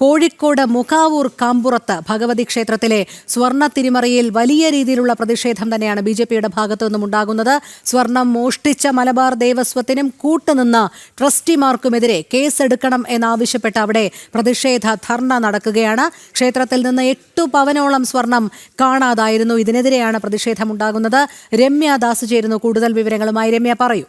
കോഴിക്കോട് മുഖാവൂർ കാമ്പുറത്ത് ഭഗവതി ക്ഷേത്രത്തിലെ സ്വർണ തിരിമറിയിൽ വലിയ രീതിയിലുള്ള പ്രതിഷേധം തന്നെയാണ് ബി ജെ പിയുടെ ഭാഗത്തു നിന്നും ഉണ്ടാകുന്നത്. സ്വർണം മോഷ്ടിച്ച മലബാർ ദേവസ്വത്തിനും കൂട്ടുനിന്ന് ട്രസ്റ്റിമാർക്കുമെതിരെ കേസെടുക്കണം എന്നാവശ്യപ്പെട്ട് അവിടെ പ്രതിഷേധ ധർണ നടക്കുകയാണ്. ക്ഷേത്രത്തിൽ നിന്ന് എട്ടു പവനോളം സ്വർണം കാണാതായിരുന്നു. ഇതിനെതിരെയാണ് പ്രതിഷേധമുണ്ടാകുന്നത് രമ്യ ദാസ് ചേരുന്നു. കൂടുതൽ വിവരങ്ങളുമായി രമ്യ പറയൂ.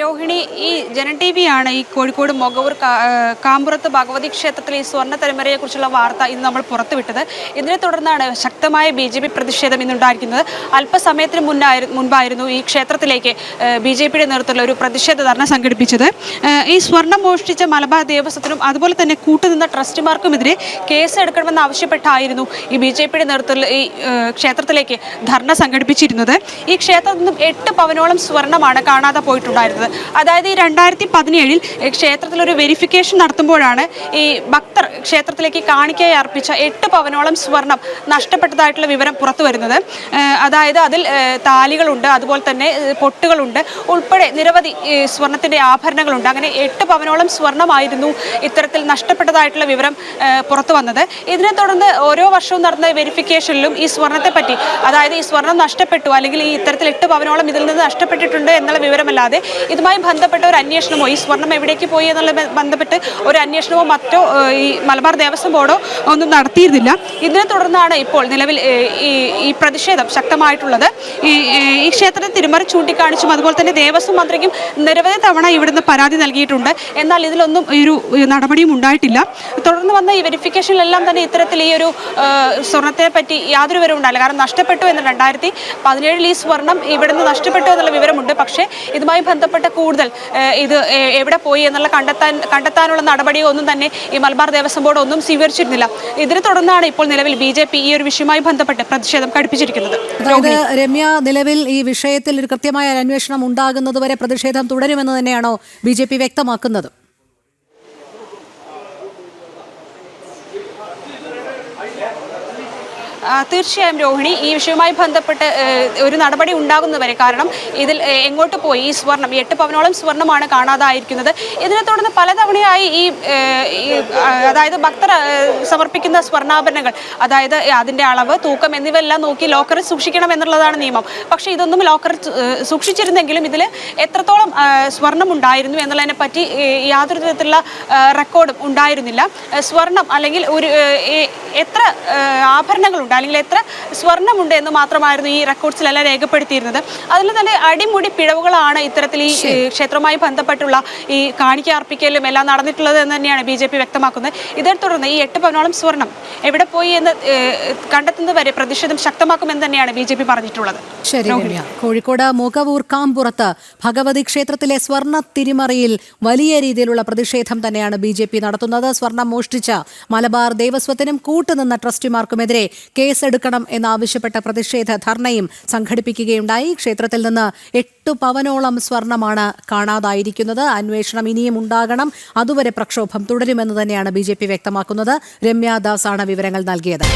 രോഹിണി ഈ ജന ടി ആണ് ഈ കോഴിക്കോട് മൊകവൂർ കാ- കാമ്പുറത്ത് ഭഗവതി ക്ഷേത്രത്തിലെ ഈ സ്വർണ തലമുറയെക്കുറിച്ചുള്ള വാർത്ത ഇന്ന് നമ്മൾ പുറത്തുവിട്ടത്. ഇതിനെ തുടർന്നാണ് ശക്തമായ ബി ജെ പി പ്രതിഷേധം ഇന്നുണ്ടായിരിക്കുന്നത് അല്പസമയത്തിന് മുന്നായിരുന്നു മുൻപായിരുന്നു ഈ ക്ഷേത്രത്തിലേക്ക് ബി ജെ പിയുടെ നേതൃത്വത്തിലുള്ള ഒരു പ്രതിഷേധ ധർണ സംഘടിപ്പിച്ചത്. ഈ സ്വർണം മോഷ്ടിച്ച മലബാർ ദേവസ്വത്തിനും അതുപോലെ തന്നെ കൂട്ടുനിന്ന ട്രസ്റ്റിമാർക്കുമെതിരെ കേസ് എടുക്കണമെന്ന് ആവശ്യപ്പെട്ടായിരുന്നു ഈ ബി ജെ പിയുടെ നേതൃത്വത്തിൽ ഈ ക്ഷേത്രത്തിലേക്ക് ധർണ സംഘടിപ്പിച്ചിരുന്നത്. ഈ ക്ഷേത്രത്തിൽ നിന്നും എട്ട് പവനോളം സ്വർണമാണ് കാണാതെ പോയിട്ടുണ്ടായിരുന്നത് അതായത് ഈ രണ്ടായിരത്തി പതിനേഴിൽ ക്ഷേത്രത്തിൽ ഒരു വെരിഫിക്കേഷൻ നടത്തുമ്പോഴാണ് ഈ ഭക്തർ ക്ഷേത്രത്തിലേക്ക് കാണിക്കയായി അർപ്പിച്ച എട്ട് പവനോളം സ്വർണം നഷ്ടപ്പെട്ടതായിട്ടുള്ള വിവരം പുറത്തു വരുന്നത്. അതായത് അതിൽ താലികളുണ്ട് അതുപോലെ തന്നെ പൊട്ടുകളുണ്ട് ഉൾപ്പെടെ നിരവധി സ്വർണത്തിന്റെ ആഭരണങ്ങളുണ്ട്. അങ്ങനെ എട്ട് പവനോളം സ്വർണമായിരുന്നു ഇത്തരത്തിൽ നഷ്ടപ്പെട്ടതായിട്ടുള്ള വിവരം പുറത്തു വന്നത്. ഇതിനെ തുടർന്ന് ഓരോ വർഷവും നടന്ന വെരിഫിക്കേഷനിലും ഈ സ്വർണത്തെ പറ്റി അതായത് ഈ സ്വർണം നഷ്ടപ്പെട്ടു അല്ലെങ്കിൽ ഈ ഇത്തരത്തിൽ എട്ട് പവനോളം ഇതിൽ നിന്ന് നഷ്ടപ്പെട്ടിട്ടുണ്ട് എന്നുള്ള വിവരമല്ലാതെ ഇതുമായി ബന്ധപ്പെട്ട ഒരു അന്വേഷണമോ ഈ സ്വർണം എവിടേക്ക് പോയി എന്നുള്ള ബന്ധപ്പെട്ട് ഒരു അന്വേഷണമോ മറ്റോ ഈ മലബാർ ദേവസ്വം ബോർഡോ ഒന്നും നടത്തിയിരുന്നില്ല. ഇതിനെ തുടർന്നാണ് ഇപ്പോൾ നിലവിൽ ഈ ഈ പ്രതിഷേധം ശക്തമായിട്ടുള്ളത്. ഈ ഈ ക്ഷേത്രത്തെ തിരുമറി ചൂണ്ടിക്കാണിച്ചും അതുപോലെ തന്നെ ദേവസ്വം മന്ത്രിക്കും നിരവധി തവണ ഇവിടുന്ന് പരാതി നൽകിയിട്ടുണ്ട്. എന്നാൽ ഇതിലൊന്നും ഒരു നടപടിയും ഉണ്ടായിട്ടില്ല. തുടർന്ന് വന്ന ഈ വെരിഫിക്കേഷനിലെല്ലാം തന്നെ ഇത്തരത്തിൽ ഈ ഒരു സ്വർണത്തെ പറ്റി യാതൊരു വിവരവും ഉണ്ടായില്ല. കാരണം നഷ്ടപ്പെട്ടു എന്ന് രണ്ടായിരത്തി പതിനേഴിൽ ഈ സ്വർണം ഇവിടുന്ന് നഷ്ടപ്പെട്ടു എന്നുള്ള വിവരമുണ്ട്. പക്ഷേ ഇതുമായി ബന്ധപ്പെട്ട കൂടുതൽ ഇത് എവിടെ പോയി എന്നുള്ള കണ്ടെത്താൻ കണ്ടെത്താനുള്ള നടപടിയോ ഒന്നും തന്നെ ഈ മലബാർ ദേവസ്വം ബോർഡ് ഒന്നും സ്വീകരിച്ചിരുന്നില്ല. ഇതിനെ തുടർന്നാണ് ഇപ്പോൾ നിലവിൽ ബി ജെ പി ഈ ഒരു വിഷയവുമായി ബന്ധപ്പെട്ട് പ്രതിഷേധം കടുപ്പിച്ചിരിക്കുന്നത് അതായത് രമ്യ നിലവിൽ ഈ വിഷയത്തിൽ ഒരു കൃത്യമായ അന്വേഷണം ഉണ്ടാകുന്നതുവരെ പ്രതിഷേധം തുടരുമെന്ന് തന്നെയാണോ ബി ജെ പി വ്യക്തമാക്കുന്നത്? തീർച്ചയായും രോഹിണി ഈ വിഷയവുമായി ബന്ധപ്പെട്ട് ഒരു നടപടി ഉണ്ടാകുന്നവരെ കാരണം ഇതിൽ എങ്ങോട്ട് പോയി? ഈ സ്വർണം എട്ട് പവനോളം സ്വർണമാണ് കാണാതായിരിക്കുന്നത്. ഇതിനെ തുടർന്ന് പലതവണയായി ഈ അതായത് ഭക്തർ സമർപ്പിക്കുന്ന സ്വർണാഭരണങ്ങൾ അതായത് അതിന്റെ അളവ് തൂക്കം എന്നിവയെല്ലാം നോക്കി ലോക്കറിൽ സൂക്ഷിക്കണം എന്നുള്ളതാണ് നിയമം. പക്ഷേ ഇതൊന്നും ലോക്കറിൽ സൂക്ഷിച്ചിരുന്നെങ്കിലും ഇതിൽ എത്രത്തോളം സ്വർണം ഉണ്ടായിരുന്നു എന്നുള്ളതിനെ പറ്റി യാതൊരു വിധത്തിലുള്ള റെക്കോർഡും ഉണ്ടായിരുന്നില്ല. സ്വർണം അല്ലെങ്കിൽ ഒരു എത്ര ഏഹ്, ആഭരണങ്ങളുണ്ട് അല്ലെങ്കിൽ എത്ര സ്വർണമുണ്ട് എന്ന് മാത്രമായിരുന്നു ഈ റെക്കോർഡ്സിലെല്ലാം രേഖപ്പെടുത്തിയിരുന്നത്. അതിൽ തന്നെ അടിമുടി പിഴവുകളാണ് ഇത്തരത്തിൽ ഈ ക്ഷേത്രവുമായി ബന്ധപ്പെട്ടുള്ള ഈ കാണിക്ക അർപ്പിക്കലും എല്ലാം നടന്നിട്ടുള്ളത് എന്ന് തന്നെയാണ് ബി ജെ പി വ്യക്തമാക്കുന്നത്. ഇതേ തുടർന്ന് ഈ എട്ട് പവനോളം സ്വർണം എവിടെ പോയി എന്ന് കണ്ടെത്തുന്നത് വരെ പ്രതിഷേധം ശക്തമാക്കുമെന്ന് തന്നെയാണ് ബി ജെ പി പറഞ്ഞിട്ടുള്ളത്. ശരി കോഴിക്കോട് മുഖവൂർ കാമ്പുറത്ത് ഭഗവതി ക്ഷേത്രത്തിലെ സ്വർണ തിരിമറിയിൽ വലിയ രീതിയിലുള്ള പ്രതിഷേധം തന്നെയാണ് ബി ജെ പി നടത്തുന്നത്. സ്വർണം മോഷ്ടിച്ച മലബാർ ദേവസ്വത്തിനും കൂട്ടുനിന്ന ട്രസ്റ്റിമാർക്കുമെതിരെ കേസെടുക്കണം എന്നാവശ്യപ്പെട്ട പ്രതിഷേധ ധർണയും സംഘടിപ്പിക്കുകയുണ്ടായി. ക്ഷേത്രത്തിൽ നിന്ന് എട്ടു പവനോളം സ്വർണമാണ് കാണാതായിരിക്കുന്നത്. അന്വേഷണം ഇനിയും ഉണ്ടാകണം. അതുവരെ പ്രക്ഷോഭം തുടരുമെന്ന് തന്നെയാണ് ബി വ്യക്തമാക്കുന്നത്. രമ്യാദാസാണ് വിവരങ്ങൾ നൽകിയത്.